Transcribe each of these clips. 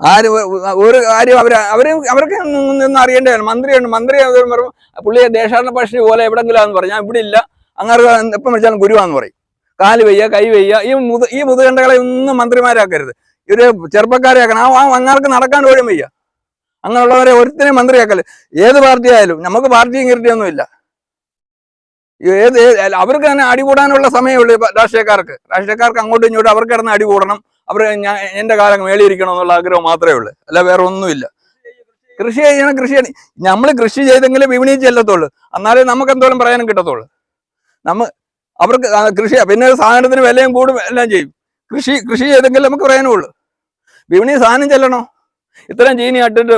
ആര് ഒരു കാര്യം അവർ അവർ അവർക്ക് നിന്ന് അറിയേണ്ടതാണ്. മന്ത്രിയുണ്ട് മന്ത്രി പറയും പുള്ളിയെ ദേശാടന പക്ഷി പോലെ എവിടെങ്കിലും ആന്ന് പറഞ്ഞു ഞാൻ ഇവിടെ ഇല്ല. അങ്ങനെ എപ്പം വിളിച്ചാലും ഗുരുവാന്ന് പറയും. കാൽ വയ്യ കൈ വയ്യ. ഈ മുത ഈ മുതുകണ്ടകളെ ഒന്നും മന്ത്രിമാരാക്കരുത്. ഇവർ ചെറുപ്പക്കാരെ ആക്കണം ആ അങ്ങാർക്ക് നടക്കാൻ പോലും വയ്യ. അങ്ങനെയുള്ളവരെ ഒരുത്തിനെ മന്ത്രിയാക്കൽ. ഏത് പാർട്ടി ആയാലും നമുക്ക് പാർട്ടിയും കിട്ടിയൊന്നുമില്ല ഏത് അവർക്ക് തന്നെ അടികൂടാനുള്ള സമയമുള്ളൂ രാഷ്ട്രീയക്കാർക്ക്. രാഷ്ട്രീയക്കാർക്ക് അങ്ങോട്ടും ഇങ്ങോട്ടും അവർക്ക് കിടന്ന് അടികൂടണം. അവർ ഞാൻ എന്റെ കാലം മേളിയിരിക്കണം എന്നുള്ള ആഗ്രഹം മാത്രമേ ഉള്ളൂ. അല്ല വേറെ ഒന്നുമില്ല. കൃഷി ചെയ്യണം കൃഷി ചെയ്യണം. നമ്മൾ കൃഷി ചെയ്തെങ്കിലേ വിപണിയിൽ ചെല്ലത്തുള്ളൂ. എന്നാലേ നമുക്ക് എന്തോലും പറയാനും കിട്ടത്തുള്ളൂ. നമ്മ അവർക്ക് കൃഷി പിന്നെ സാധനത്തിന് വിലയും കൂടും എല്ലാം ചെയ്യും. കൃഷി കൃഷി ചെയ്തെങ്കിൽ നമുക്ക് പറയാനുള്ളൂ. വിപണി സാധനം ചെല്ലണോ? ഇത്രയും ചീനി ഇട്ടിട്ട്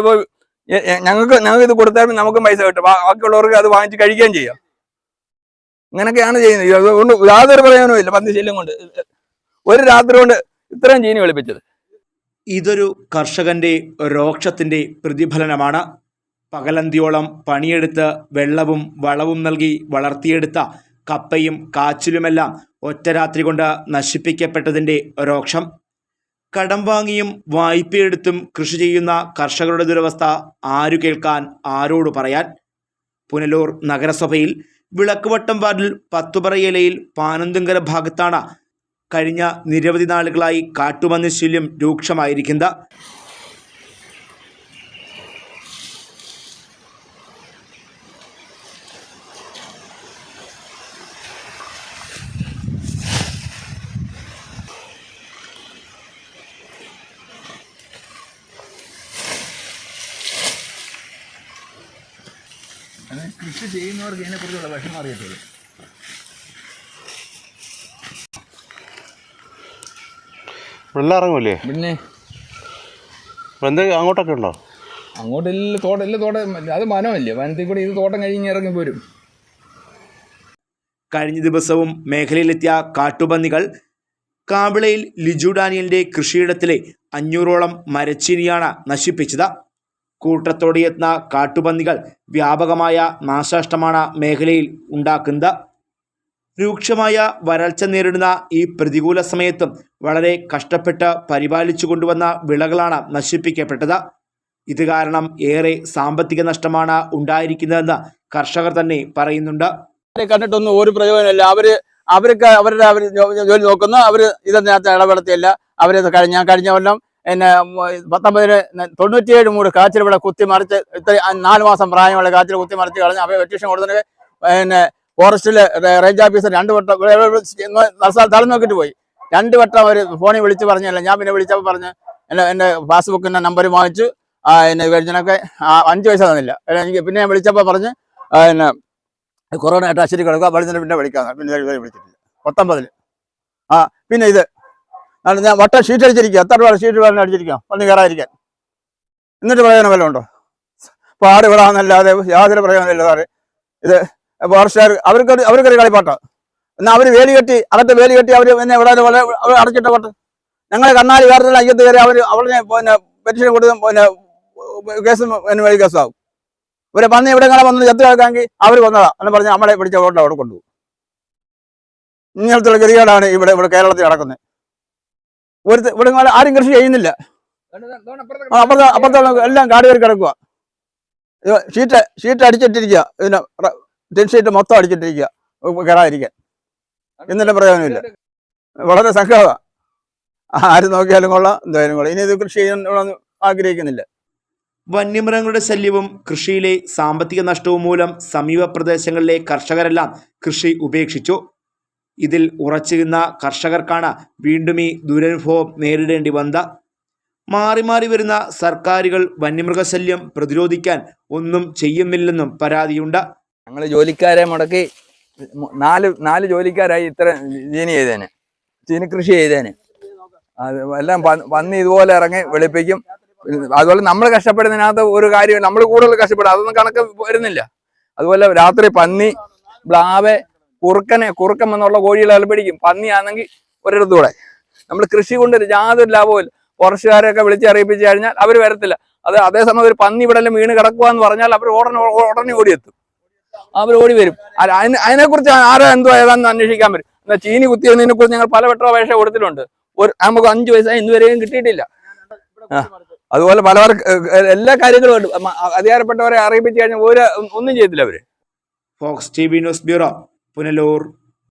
എ- ഞങ്ങൾക്ക് ഞങ്ങൾക്ക് ഇത് കൊടുത്താൽ നമുക്കും പൈസ കിട്ടും. ബാക്കിയുള്ളവർക്ക് അത് വാങ്ങിച്ച് കഴിക്കുകയും ചെയ്യാം. ഇങ്ങനെയൊക്കെയാണ് ചെയ്യുന്നത്. അതുകൊണ്ട് യാതൊരു പ്രയോജനവും ഇല്ല. പന്തിശല്യം കൊണ്ട്. ഒരു രാത്രി കൊണ്ട് ഇത്രയും ചീനി വെളുപ്പിച്ചത്. ഇതൊരു കർഷകന്റെ രോക്ഷത്തിന്റെ പ്രതിഫലനമാണ്. പകലന്തിയോളം പണിയെടുത്ത് വെള്ളവും വളവും നൽകി വളർത്തിയെടുത്ത കപ്പയും കാച്ചിലുമെല്ലാം ഒറ്റ രാത്രി കൊണ്ട് നശിപ്പിക്കപ്പെട്ടതിന്റെ രോക്ഷം. കടം വാങ്ങിയും വായ്പയെടുത്തും കൃഷി ചെയ്യുന്ന കർഷകരുടെ ദുരവസ്ഥ ആരു കേൾക്കാൻ ആരോട് പറയാൻ? പുനലൂർ നഗരസഭയിൽ വിളക്കുവട്ടം വാർഡിൽ പത്തുപറയിലയിൽ പാനന്തുങ്കര ഭാഗത്താണ് കഴിഞ്ഞ നിരവധി നാളുകളായി കാട്ടുപന്നി ശല്യം രൂക്ഷമായിരിക്കുന്നത് കൃഷി ചെയ്യുന്നവർക്ക് ഇതിനെക്കുറിച്ചുള്ള വിഷമം അറിയത്തുള്ളൂ വെള്ളം ഇറങ്ങൂലേ പിന്നെ എന്ത് അങ്ങോട്ടൊക്കെ ഉണ്ടോ? അങ്ങോട്ട് ഇല്ല തോട്ടം ഇല്ല തോട്ടം. അത് വനമല്ലേ വനത്തിൽ കൂടി ഇത് തോട്ടം കഴിഞ്ഞ് ഇറങ്ങി പോരും. കഴിഞ്ഞ ദിവസവും മേഖലയിലെത്തിയ കാട്ടുപന്നികൾ കാവിളയിൽ ലിജു ഡാനിയലിന്റെ കൃഷിയിടത്തിലെ അഞ്ഞൂറോളം മരച്ചീനിയാണ് നശിപ്പിച്ചത്. കൂട്ടത്തോടെ എത്തുന്ന കാട്ടുപന്നികൾ വ്യാപകമായ നാശനഷ്ടമാണ് മേഖലയിൽ ഉണ്ടാക്കുന്നത്. രൂക്ഷമായ വരൾച്ച നേരിടുന്ന ഈ പ്രതികൂല സമയത്തും വളരെ കഷ്ടപ്പെട്ട് പരിപാലിച്ചു കൊണ്ടുവന്ന വിളകളാണ് നശിപ്പിക്കപ്പെട്ടത്. ഇത് കാരണം ഏറെ സാമ്പത്തിക നഷ്ടമാണ് ഉണ്ടായിരിക്കുന്നതെന്ന് കർഷകർ തന്നെ പറയുന്നുണ്ട്. അവരെ കണ്ടിട്ടൊന്നും ഒരു പ്രയോജനമില്ല. അവർ അവർക്ക് അവരുടെ അവർ ജോലി നോക്കുന്നു. അവർ ഇതിനകത്ത് ഇടപെടുത്തിയില്ല അവർ ഞാൻ കഴിഞ്ഞ കൊല്ലം പിന്നെ പത്തൊമ്പതിന് തൊണ്ണൂറ്റിയേഴ് മൂട് കാച്ചിൽ ഇവിടെ കുത്തി മറിച്ച് ഇത്ര നാല് മാസം പ്രായമുള്ള കാച്ചിൽ കുത്തി മറിച്ച് കളഞ്ഞ് അവയെ വെറ്റീഷൻ കൊടുത്തിട്ട് പിന്നെ ഫോറസ്റ്റിൽ റേഞ്ച് ഓഫീസർ രണ്ട് വട്ടം തളം നോക്കിയിട്ട് പോയി. രണ്ട് വട്ടം അവർ ഫോണിൽ വിളിച്ച് പറഞ്ഞല്ല ഞാൻ പിന്നെ വിളിച്ചപ്പോൾ പറഞ്ഞ് എന്നെ എന്റെ പാസ്ബുക്കിന്റെ നമ്പർ വാങ്ങിച്ചു. എന്നെ കഴിഞ്ഞൊക്കെ അഞ്ച് പൈസ തന്നില്ല. എനിക്ക് പിന്നെ ഞാൻ വിളിച്ചപ്പോൾ പറഞ്ഞ് എന്നെ കൊറോണ ആയിട്ട് അശ്വരി കിടക്കുക വെളുന്നിട്ട് പിന്നെ വിളിക്കാം. പിന്നെ വിളിച്ചിട്ടില്ല. പത്തൊമ്പതിൽ. ആ പിന്നെ ഇത്. ഞാൻ വട്ടം ഷീറ്റ് അടിച്ചിരിക്കുക എത്ര രൂപ ഷീറ്റ് വേണം അടിച്ചിരിക്കാം ഒന്ന് കയറാതിരിക്കാൻ എന്നിട്ട് പ്രയോജനം വല്ലതും ഉണ്ടോ? പാട് യാതൊരു പ്രയോജനമില്ല സാറ്. ഇത് ഫോറസ്റ്റുകാർ അവർക്ക് അവർക്കൊരു കളിപ്പാട്ടാ. എന്നാൽ അവർ വേലി കെട്ടി അകത്ത് വേലി കെട്ടി അവർ പിന്നെ ഇവിടെ അവർ അടച്ചിട്ട പാട്ട്. ഞങ്ങളെ കണ്ണാലി വേറെ അയ്യത്ത് കയറി അവർ അവളെ പിന്നെ പെറ്റീഷൻ കൊടുത്ത് പിന്നെ കേസ് പിന്നെ വഴി കേസാവും. ഇവരെ പന്നി ഇവിടെ കാണാൻ വന്ന് ചത്തു കിടക്കാമെങ്കിൽ അവർ വന്നതാ. എന്ന് പറഞ്ഞ് നമ്മളെ പിടിച്ച ഓട്ടം അവിടെ കൊണ്ടുപോകും. ഇങ്ങനത്തെ ഗതികേടാണ് ഇവിടെ ഇവിടെ കേരളത്തിൽ നടക്കുന്നത്. ഒരു ഇവിടെ ആരും കൃഷി ചെയ്യുന്നില്ല. അപ്പുറത്തെ അപ്പുറത്തുള്ള എല്ലാം കാട് കയറി കിടക്കുക ഷീറ്റ് ഷീറ്റ് അടിച്ചിട്ടിരിക്കുക ഇതിന് ടെൻ ഷീറ്റ് മൊത്തം അടിച്ചിട്ടിരിക്കുക കയറാതിരിക്കാൻ. എന്നിട്ട് പ്രയോജനമില്ല. വളരെ സംഘമാണ് ആര് നോക്കിയാലും കൊള്ളാം എന്തായാലും കൊള്ളാം. ഇനി ഇത് കൃഷി ചെയ്യാൻ ആഗ്രഹിക്കുന്നില്ല. വന്യമൃഗങ്ങളുടെ ശല്യവും കൃഷിയിലെ സാമ്പത്തിക നഷ്ടവും മൂലം സമീപ പ്രദേശങ്ങളിലെ കർഷകരെല്ലാം കൃഷി ഉപേക്ഷിച്ചു. ഇതിൽ ഉറച്ചിരുന്ന കർഷകർക്കാണ് വീണ്ടും ഈ ദുരനുഭവം നേരിടേണ്ടി വന്നത് മാറി മാറി വരുന്ന സർക്കാരുകൾ വന്യമൃഗശല്യം പ്രതിരോധിക്കാൻ ഒന്നും ചെയ്യുന്നില്ലെന്നും പരാതിയുണ്ട്. ഞങ്ങൾ ജോലിക്കാരെ മുടക്കി നാല് നാല് ജോലിക്കാരായി ഇത്ര ചീനി ചെയ്തേനെ. ചീനി കൃഷി ചെയ്തേനെ. അത് എല്ലാം വന്ന് ഇതുപോലെ ഇറങ്ങി വെളുപ്പിക്കും. അതുപോലെ നമ്മൾ കഷ്ടപ്പെടുന്നതിനകത്ത് ഒരു കാര്യം നമ്മൾ കൂടുതൽ കഷ്ടപ്പെടും. അതൊന്നും കണക്ക് വരുന്നില്ല. അതുപോലെ രാത്രി പന്നി ബ്ലാവ് കുറുക്കനെ കുറുക്കം എന്നുള്ള കോഴികളെ പിടിക്കും. പന്നിയാണെങ്കിൽ ഒരിടത്തൂടെ. നമ്മൾ കൃഷി കൊണ്ട് യാതൊരു ലാഭവും ഫോറസ്റ്റുകാരെയൊക്കെ വിളിച്ച് അറിയിപ്പിച്ചു കഴിഞ്ഞാൽ അവർ വരത്തില്ല. അത് അതേസമയം ഒരു പന്നി ഇവിടെ വീണ് കിടക്കുക എന്ന് പറഞ്ഞാൽ അവർ ഉടനെ ഉടനെ ഓടിയെത്തും. അവർ ഓടി വരും. അതിനെക്കുറിച്ച് ആരാ എന്തോ ഏതാണെന്ന് അന്വേഷിക്കാൻ വരും എന്നാൽ ചീനി കുത്തിയതിനെ കുറിച്ച് ഞങ്ങൾ പല വെട്ടോ കൊടുത്തിട്ടുണ്ട്. ഒരു നമുക്ക് അഞ്ചു പൈസ ഇന്നുവരെയും കിട്ടിയിട്ടില്ല. അതുപോലെ പലവർക്ക് എല്ലാ കാര്യങ്ങളും അധികാരപ്പെട്ടവരെ അറിയിപ്പിച്ചു കഴിഞ്ഞാൽ ഒരു ഒന്നും ചെയ്തില്ല അവർ. Fox T V news bureau Punalur.